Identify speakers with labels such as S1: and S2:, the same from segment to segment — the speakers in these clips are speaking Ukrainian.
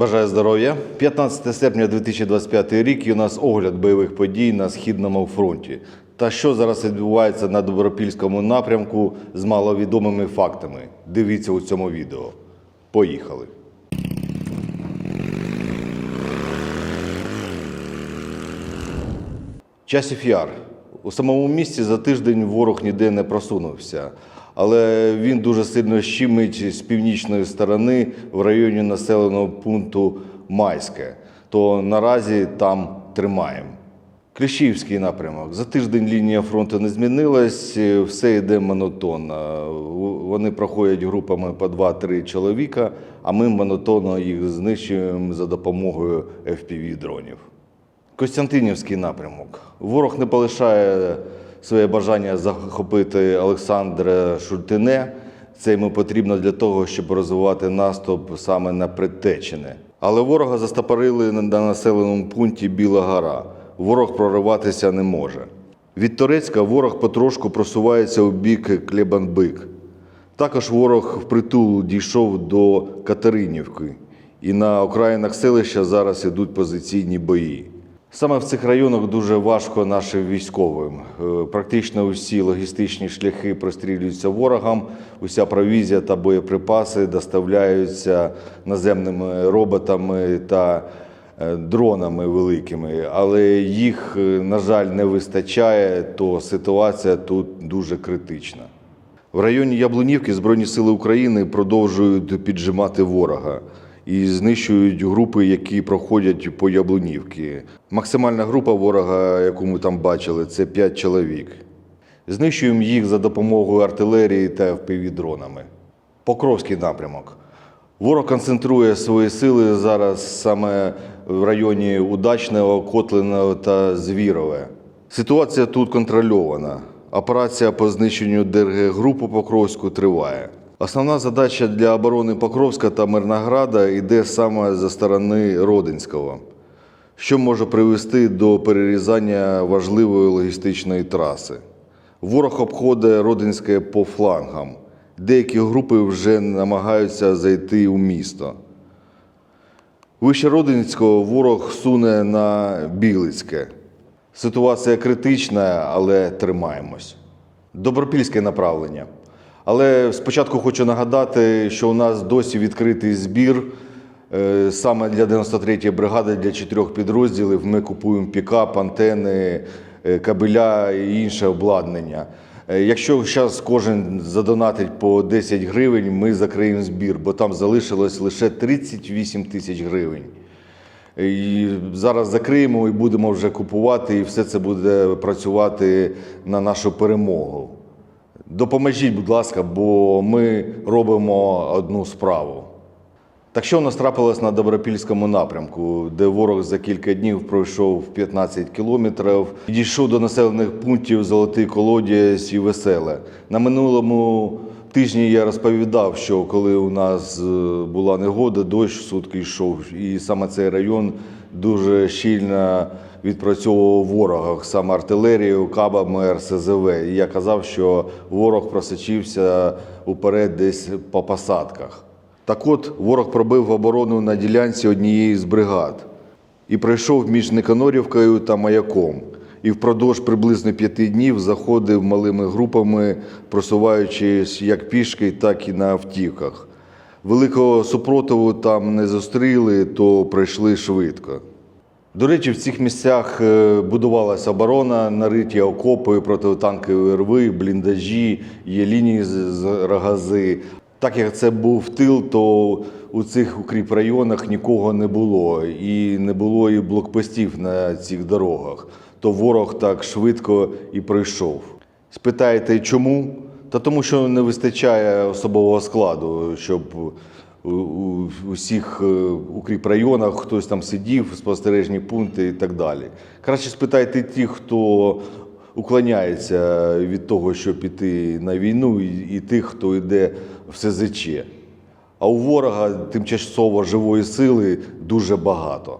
S1: Бажаю здоров'я. 15 серпня 2025 рік і у нас огляд бойових подій на східному фронті. Та що зараз відбувається на Добропільському напрямку з маловідомими фактами. Дивіться у цьому відео. Поїхали. Часів Яр. У самому місті за тиждень ворог ніде не просунувся, але він дуже сильно щимить з північної сторони в районі населеного пункту Майське. То наразі там тримаємо. Кліщівський напрямок. За тиждень лінія фронту не змінилась, все йде монотонно. Вони проходять групами по 2-3 чоловіка, а ми монотонно їх знищуємо за допомогою FPV-дронів. Костянтинівський напрямок. Ворог не полишає своє бажання захопити Олександра Шультине. Це йому потрібно для того, щоб розвивати наступ саме на Предтечене. Але ворога застопорили на населеному пункті Біла Гора. Ворог прориватися не може. Від Торецька ворог потрошку просувається у бік Клебанбик. Також ворог впритул дійшов до Катеринівки, і на окраїнах селища зараз ідуть позиційні бої. Саме в цих районах дуже важко нашим військовим. Е, Практично усі логістичні шляхи прострілюються ворогам, уся провізія та боєприпаси доставляються наземними роботами та е, дронами великими, але їх, е, на жаль, не вистачає, то ситуація тут дуже критична. В районі Яблунівки Збройні сили України продовжують піджимати ворога і знищують групи, які проходять по Яблунівці. Максимальна група ворога, яку ми там бачили, це 5 чоловік. Знищуємо їх за допомогою артилерії та FPV-дронами. Покровський напрямок. Ворог концентрує свої сили зараз саме в районі Удачного, Котлиного та Звірове. Ситуація тут контрольована. Операція по знищенню ДРГ групи Покровську триває. Основна задача для оборони Покровська та Мирнограда йде саме за сторони Родинського, що може привести до перерізання важливої логістичної траси. Ворог обходить Родинське по флангам. Деякі групи вже намагаються зайти у місто. Вище Родинського ворог суне на Білицьке. Ситуація критична, але тримаємось. Добропільське направлення. Але спочатку хочу нагадати, що у нас досі відкритий збір е, саме для 93-ї бригади, для чотирьох підрозділів. Ми купуємо пікап, антени, е, кабеля і інше обладнання. Е, Якщо зараз кожен задонатить по 10 гривень, ми закриємо збір, бо там залишилось лише 38 тисяч гривень. І зараз закриємо і будемо вже купувати, і все це буде працювати на нашу перемогу. Допоможіть, будь ласка, бо ми робимо одну справу. Так що у нас трапилось на Добропільському напрямку, де ворог за кілька днів пройшов 15 кілометрів, і дійшов до населених пунктів Золотий Колодязь і Веселе. На минулому тижні я розповідав, що коли у нас е, була негода, дощ сутки йшов, і саме цей район дуже щільно відпрацьовував ворога, саме артилерією, кабами, РСЗВ. І я казав, що ворог просочився уперед десь по посадках. Так от ворог пробив оборону на ділянці однієї з бригад і пройшов між Никанорівкою та Маяком. І впродовж приблизно п'яти днів заходив малими групами, просуваючись як пішки, так і на автівках. Великого супротиву там не зустріли, то пройшли швидко. До речі, в цих місцях е, будувалася оборона, нариті окопи, протитанкові рви, бліндажі, є лінії з- рогази. Так як це був тил, то у цих укріпрайонах нікого не було, і не було і блокпостів на цих дорогах. То ворог так швидко і пройшов. Спитаєте, чому? Та тому, що не вистачає особового складу, щоб у, усіх е, укріпрайонах хтось там сидів, спостережні пункти і так далі. Краще спитайте тих, хто уклоняється від того, щоб піти на війну, і тих, хто йде в СЗЧ. А у ворога тимчасово живої сили дуже багато.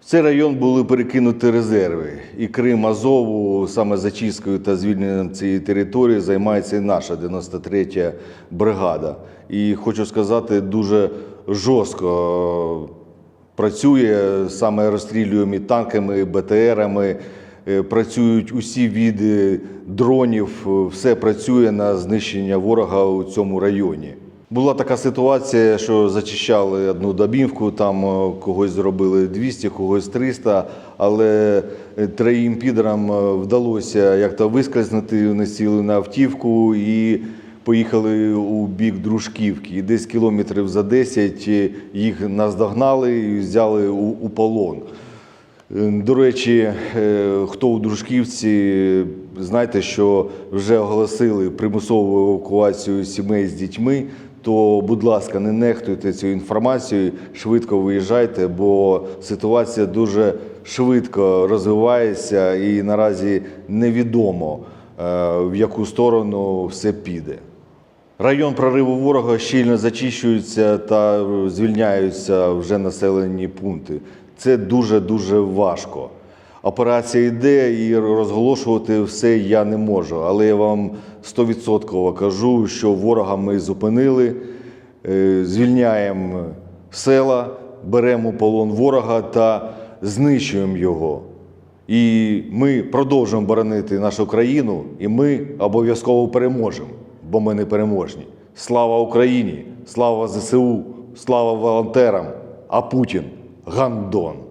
S1: В цей район були перекинуті резерви. І Крим Азову, саме зачисткою та звільненням цієї території, займається і наша 93-я бригада. І хочу сказати, дуже жорстко працює, саме розстрілюємо і танками, і БТРами. Е, Працюють усі види дронів, е, все працює на знищення ворога у цьому районі. Була така ситуація, що зачищали одну добівку, там е, когось зробили 200, когось 300, але е, троїм підерам е, вдалося як-то вискользнути, вони сіли на автівку і поїхали у бік Дружківки. І десь кілометрів за 10 їх наздогнали і взяли у, у полон. До речі, хто у Дружківці, знайте, що вже оголосили примусову евакуацію сімей з дітьми. То, будь ласка, не нехтуйте цю інформацією, швидко виїжджайте, бо ситуація дуже швидко розвивається і наразі невідомо, е, в яку сторону все піде. Район прориву ворога щільно зачищується та звільняються вже населені пункти. Це дуже-дуже важко. Операція йде і розголошувати все я не можу, але я вам 100% кажу, що ворога ми зупинили, е, звільняємо села, беремо полон ворога та знищуємо його. І ми продовжуємо боронити нашу країну, і ми обов'язково переможемо, бо ми не переможні. Слава Україні! Слава ЗСУ! Слава волонтерам! А Путін гандон!